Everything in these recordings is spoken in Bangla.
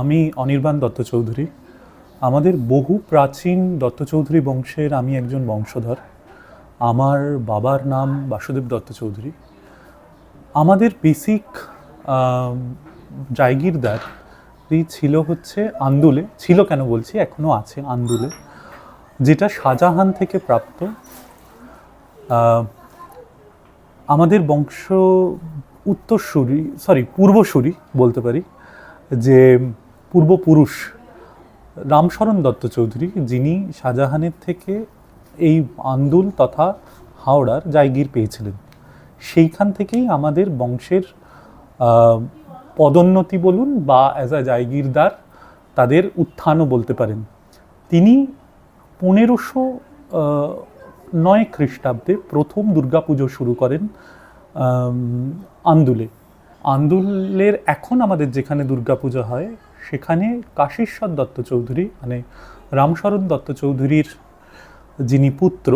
আমি অনির্বাণ দত্ত চৌধুরী। আমাদের বহু প্রাচীন দত্ত চৌধুরী বংশের আমি একজন বংশধর। আমার বাবার নাম বাসুদেব দত্ত চৌধুরী। আমাদের বেসিক জায়গিরদার ছিল হচ্ছে আন্দুলে, ছিল কেন বলছি এখনও আছে আন্দুলে, যেটা শাহজাহান থেকে প্রাপ্ত। আমাদের বংশ উত্তরসূরি সরি পূর্বসূরি বলতে পারি, যে পূর্বপুরুষ রামশরণ দত্ত চৌধুরী, যিনি শাহজাহানের থেকে এই আন্দুল তথা হাওড়ার জায়গির পেয়েছিলেন। সেইখান থেকেই আমাদের বংশের পদোন্নতি বলুন বা অ্যাজ আ জায়গিরদার তাদের উত্থানও বলতে পারেন। তিনি পনেরোশো নয় খ্রিস্টাব্দে প্রথম দুর্গাপুজো শুরু করেন আন্দুলে। আন্দুলের এখন আমাদের যেখানে দুর্গাপুজো হয় সেখানে কাশীশ্বর দত্ত চৌধুরী মানে রামশরণ দত্ত চৌধুরীর যিনি পুত্র,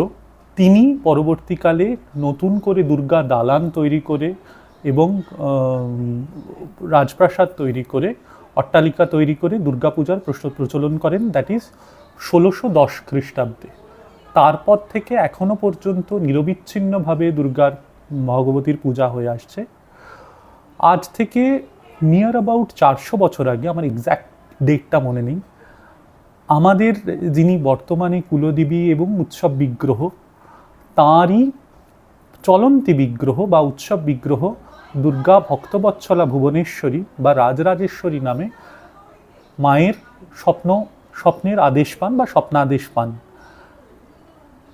তিনি পরবর্তীকালে নতুন করে দুর্গা দালান তৈরি করে এবং রাজপ্রাসাদ তৈরি করে, অট্টালিকা তৈরি করে দুর্গাপূজার প্রচলন করেন দ্যাট ইজ ষোলোশো দশ খ্রিস্টাব্দে। তারপর থেকে এখনও পর্যন্ত নিরবিচ্ছিন্নভাবে দুর্গার ভগবতীর পূজা হয়ে আসছে। আজ থেকে নিয়ার অ্যাবাউট চারশো বছর আগে, আমার এক্স্যাক্ট ডেটটা মনে নেই, আমাদের যিনি বর্তমানে কুলদেবী এবং উৎসব বিগ্রহ, তাঁরই চলন্তি বিগ্রহ বা উৎসব বিগ্রহ দুর্গা ভক্তবৎসলা ভুবনেশ্বরী বা রাজরাজেশ্বরী নামে মায়ের স্বপ্ন, স্বপ্নের আদেশ পান বা স্বপ্নাদেশ পান।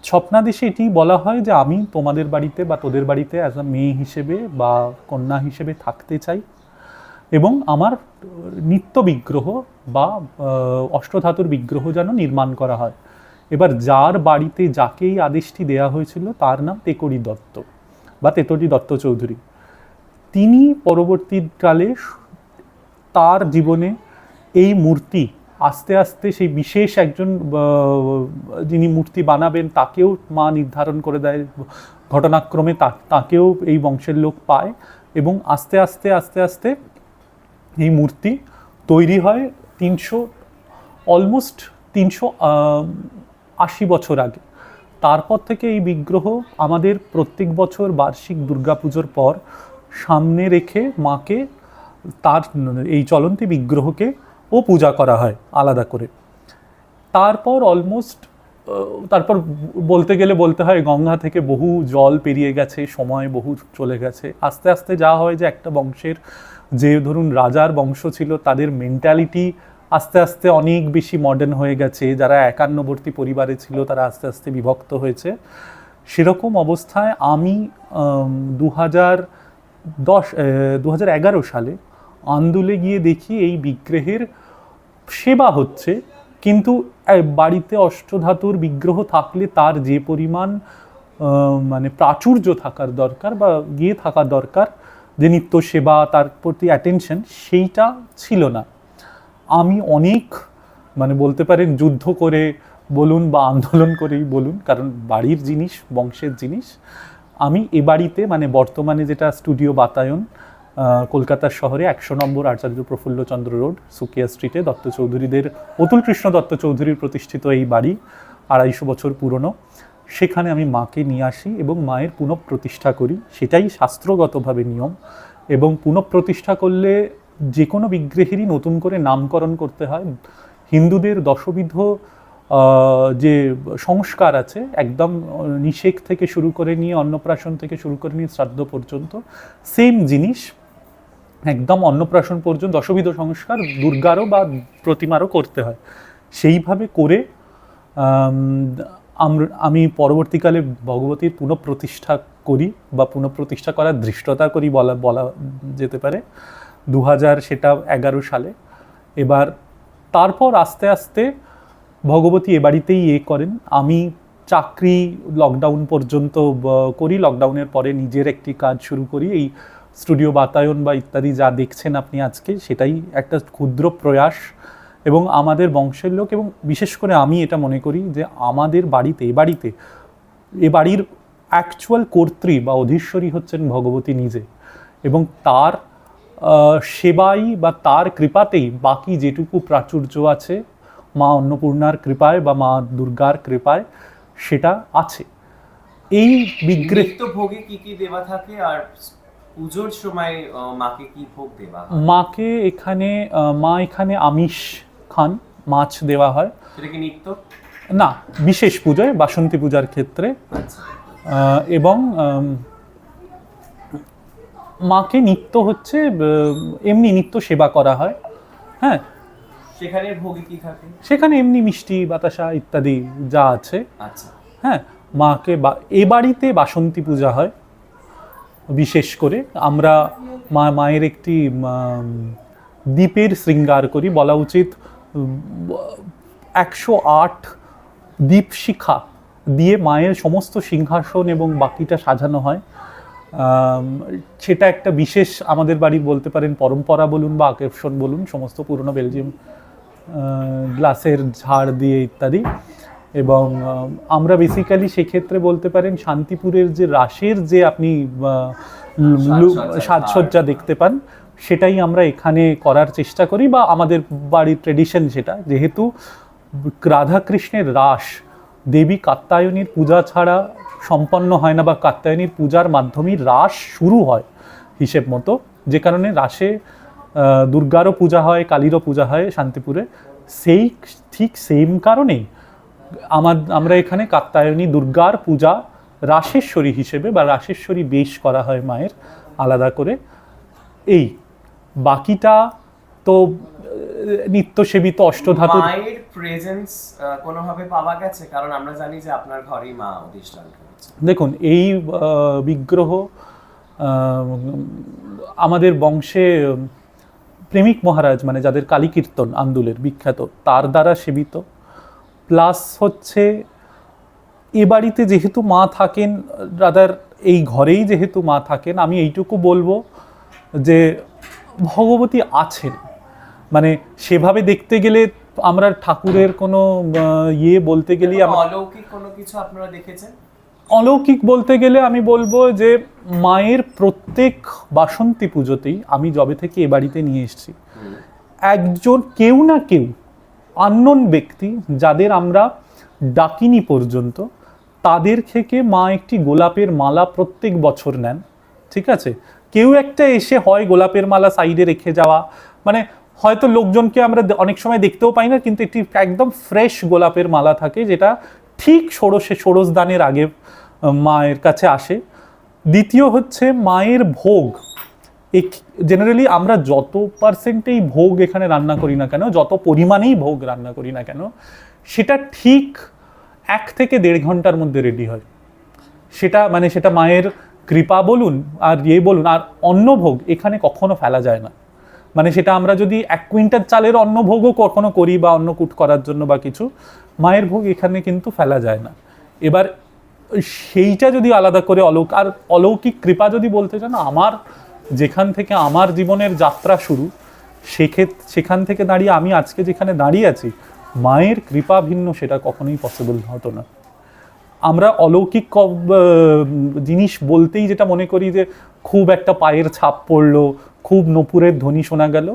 স্বপ্নাদেশে এটি বলা হয় যে আমি তোমাদের বাড়িতে বা তোদের বাড়িতে অ্যাজ আ মেয়ে হিসেবে বা কন্যা হিসেবে থাকতে চাই। এবং আমার নিত্য বিগ্রহ বা অষ্টধাতুর বিগ্রহ যেন নির্মাণ করা হয়। এবার যার বাড়িতে যাকেই আদেশটি দেয়া হয়েছিল তার নাম তেকরি দত্ত বা তেতরি দত্ত চৌধুরী। তিনি পরবর্তীকালে তার জীবনে এই মূর্তি, আস্তে আস্তে সেই বিশেষ একজন যিনি মূর্তি বানাবেন তাকেও মা নির্ধারণ করে দেয়। ঘটনাক্রমে তাকেও এই বংশের লোক পায় এবং আস্তে আস্তে আস্তে আস্তে এই মূর্তি তৈরি হয় তিনশো অলমোস্ট তিনশো আশি বছর আগে। তারপর থেকে এই বিগ্রহ আমাদের প্রত্যেক বছর বার্ষিক দুর্গাপুজোর পর সামনে রেখে মাকে তার এই চলন্তি বিগ্রহকে ও পূজা করা হয় আলাদা করে। তারপর অলমোস্ট তারপর বলতে গেলে বলতে হয় গঙ্গা থেকে বহু জল পেরিয়ে গেছে, সময় বহু চলে গেছে। আস্তে আস্তে যা হয় যে একটা বংশের যে ধরুন রাজার বংশ ছিল, তাদের মেন্টালিটি আস্তে আস্তে অনেক বেশি মডার্ন হয়ে গেছে। যারা একান্নবর্তী পরিবারে ছিল, তারা আস্তে আস্তে বিভক্ত হয়েছে। সেরকম অবস্থায় আমি দু হাজার দশ দু হাজার এগারো সালে আন্দুলে গিয়ে দেখি এই বিগ্রহের সেবা হচ্ছে। কিন্তু বাড়িতে অষ্টধাতুর বিগ্রহ থাকলে তার যে পরিমাণ মানে প্রাচুর্য থাকার দরকার বা গিয়ে থাকা দরকার যে নিত্য সেবা তার প্রতি অ্যাটেনশন সেইটা ছিল না। আমি অনেক মানে বলতে পারেন যুদ্ধ করে বলুন বা আন্দোলন করেই বলুন, কারণ বাড়ির জিনিস, বংশের জিনিস, আমি এ বাড়িতে মানে বর্তমানে যেটা স্টুডিও বাতায়ন কলকাতার শহরে একশো নম্বর আচার্য প্রফুল্লচন্দ্র রোড, সুকিয়া স্ট্রিটে দত্ত চৌধুরীদের, অতুল কৃষ্ণ দত্ত চৌধুরীর প্রতিষ্ঠিত এই বাড়ি আড়াইশো বছর পুরনো। সেখানে আমি মাকে নিয়ে আসি এবং মায়ের পুনঃপ্রতিষ্ঠা করি। সেটাই শাস্ত্রগতভাবে নিয়ম এবং পুনঃপ্রতিষ্ঠা করলে যে কোনো বিগ্রহেরই নতুন করে নামকরণ করতে হয়। হিন্দুদের দশবিধ যে সংস্কার আছে, একদম নিষেক থেকে শুরু করে নিয়ে, অন্নপ্রাশন থেকে শুরু করে নিয়ে, শ্রাদ্ধ পর্যন্ত, সেম জিনিস একদম অন্নপ্রাশন পর্যন্ত, দশবিধ সংস্কার দুর্গারও বা প্রতিমারও করতে হয়। সেইভাবে করে আম, পরবর্তীকালে ভগবতীর পুনঃপ্রতিষ্ঠা করি বা পুনঃপ্রতিষ্ঠা করার ধৃষ্টতা করি বলা বলা যেতে পারে দু হাজার সেটা এগারো সালে। এবার তারপর আস্তে আস্তে ভগবতী এ বাড়িতেই এ করেন। আমি চাকরি লকডাউন পর্যন্ত করি। লকডাউনের পরে নিজের একটি কাজ শুরু করি। এই স্টুডিও বাতায়ন বা ইত্যাদি যা দেখছেন আপনি আজকে সেটাই একটা ক্ষুদ্র প্রয়াস। এবং আমাদের বংশের লোক এবং বিশেষ করে আমি এটা মনে করি যে আমাদের বাড়িতে এ বাড়িতে এ বাড়ির অ্যাকচুয়াল কর্ত্রী বা অধীশ্বরী হচ্ছেন ভগবতী নিজে এবং তার সেবাই বা তার কৃপাতেই বাকি যেটুকু প্রাচুর্য আছে মা অন্নপূর্ণার কৃপায় বা মা দুর্গার কৃপায় সেটা আছে। এই বিগ্রহ নিত্য ভোগে কি কি দেওয়া থাকে আর পুজোর সময় মাকে কি ভোগ দেওয়া মাকে এখানে মা এখানে আমিষ খান মাছ দেওয়া হয়। না বিশেষ পুজোয় বাসন্তী পূজার ক্ষেত্রে। আচ্ছা। এবং মাকে নিত্য হচ্ছে এমনি নিত্য সেবা করা হয়। হ্যাঁ। সেখানে ভোগে কি থাকে? সেখানে এমনি মিষ্টি বাতাসা ইত্যাদি যা আছে। আচ্ছা। হ্যাঁ মাকে এ বাড়িতে বাসন্তী পূজা হয় বিশেষ করে। আমরা মা মায়ের একটি দ্বীপের শৃঙ্গার করি বলা উচিত একশো আট দ্বীপ শিখা দিয়ে মায়ের সমস্ত সিংহাসন এবং বাকিটা সাজানো হয়। সেটা একটা বিশেষ আমাদের বাড়ি বলতে পারেন পরম্পরা বলুন বা আকর্ষণ বলুন সমস্ত পুরনো বেলজিয়াম গ্লাসের ঝাড় দিয়ে ইত্যাদি। এবং আমরা বেসিক্যালি সেক্ষেত্রে বলতে পারেন শান্তিপুরের যে রাসের যে আপনি সাজসজ্জা দেখতে পান সেটাই আমরা এখানে করার চেষ্টা করি বা আমাদের বাড়ির ট্রেডিশন সেটা যেহেতু রাধাকৃষ্ণের রাস, দেবী কাত্তায়নীর পূজা ছাড়া সম্পন্ন হয় না বা কাত্তায়নীর পূজার মাধ্যমেই রাস শুরু হয় হিসেব মতো, যে কারণে রাসে দুর্গারও পূজা হয়, কালীরও পূজা হয় শান্তিপুরে। সেই ঠিক সেম কারণেই আমার আমরা এখানে কাত্তায়নী দুর্গার পূজা রাসেশ্বরী হিসেবে বা রাসেশ্বরী বেশ করা হয় মায়ের আলাদা করে। এই বাকিটা তো আহ, নিত্য সেবিত অষ্টধাতুর মায়ের প্রেজেন্স কোনোভাবে পাওয়া গেছে? কারণ আমরা জানি যে আপনার ঘরেই মা অধিষ্ঠান দেখুন এই বিগ্রহ আমাদের বংশে প্রেমিক মহারাজ মানে যাদের কালী কীর্তন আন্দুলের বিখ্যাত তার দ্বারা সেবিত। প্লাস হচ্ছে এ বাড়িতে যেহেতু মা থাকেন রাদার এই ঘরেই যেহেতু মা থাকেন আমি এইটুকু বলব যে ভগবতী আছেন। মানে সেভাবে দেখতে গেলে আমরা ঠাকুরের কোনো ইয়ে বলতে গেলে অলৌকিক কোনো কিছু আপনারা দেখেছেন? অলৌকিক বলতে গেলে আমি বলব যে মায়ের প্রত্যেক বাসন্তী পুজোতেই আমি যবে থেকে এ বাড়িতে নিয়ে এসেছি। একজন কেউ না কেউ আননোন ব্যক্তি যাদের আমরা ডাকিনি পর্যন্ত তাদের থেকে মা একটি গোলাপের মালা প্রত্যেক বছর নেন ঠিক আছে? কেউ একটা এসে হয় গোলাপের মালা সাইডে রেখে যাওয়া। মানে হয়তো লোকজনকে আমরা অনেক সময় দেখতেও পাই না, কিন্তু একটি একদম ফ্রেশ গোলাপের মালা থাকে, যেটা ঠিক ষোড়শে, ষোড়শ দানের আগে মায়ের কাছে আসে। দ্বিতীয় হচ্ছে মায়ের ভোগ। এক জেনারেলি আমরা যত পার্সেন্টেই ভোগ এখানে রান্না করি না কেন, যত পরিমাণেই ভোগ রান্না করি না কেন, সেটা ঠিক এক থেকে দেড় ঘণ্টার মধ্যে রেডি হয়। সেটা মানে সেটা মায়ের কৃপা বলুন আর ইয়ে বলুন, আর অন্নভোগ এখানে কখনো ফেলা যায় না। মানে সেটা আমরা যদি এক কুইন্টাল চালের অন্নভোগও কখনো করি বা অন্নকূট করার জন্য বা কিছু, মায়ের ভোগ এখানে কিন্তু ফেলা যায় না। এবার সেইটা যদি আলাদা করে অলৌক, আর অলৌকিক কৃপা যদি বলতে চান, আমার যেখান থেকে আমার জীবনের যাত্রা শুরু সেক্ষেত্রে সেখান থেকে দাঁড়িয়ে আমি আজকে যেখানে দাঁড়িয়ে আছি, মায়ের কৃপা ভিন্ন সেটা কখনোই পসিবল হতো না। আমরা অলৌকিক জিনিস বলতেই যেটা মনে করি যে খুব একটা পায়ের ছাপ পড়ল, খুব নপুরের ধ্বনি শোনা গেল।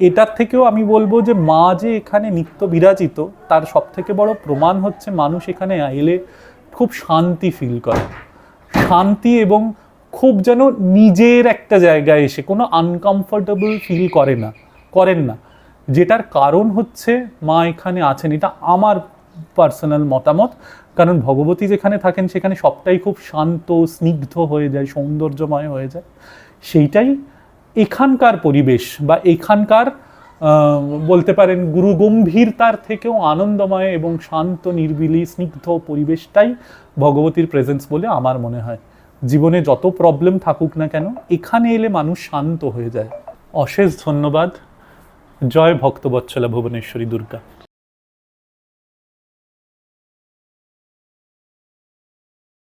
এটার থেকেও আমি বলব যে মা যে এখানে নিত্য বিরাজিত, তার সব থেকে বড় প্রমাণ হচ্ছে মানুষ এখানে এলে খুব শান্তি ফিল করে। শান্তি এবং খুব যেন নিজের একটা জায়গায় এসে কোনো আনকমফোর্টেবল ফিল করে না, করেন না। যেটার কারণ হচ্ছে মা এখানে আছেন, এটা আমার পার্সোনাল মতামত। কারণ ভগবতী যেখানে থাকেন, সেখানে সবটাই খুব শান্ত, স্নিগ্ধ হয়ে যায়, সৌন্দর্যময় হয়ে যায়। সেইটাই এখানকার পরিবেশ বা এখানকার বলতে পারেন গুরু গম্ভীরতার থেকেও আনন্দময় এবং শান্ত, নির্বিলি, স্নিগ্ধ পরিবেশটাই ভগবতীর প্রেজেন্স বলে আমার মনে হয়। জীবনে যত প্রবলেম থাকুক না কেন, এখানে এলে মানুষ শান্ত হয়ে যায়। অশেষ ধন্যবাদ। জয় ভক্তবৎসলা ভুবনেশ্বরী দুর্গা।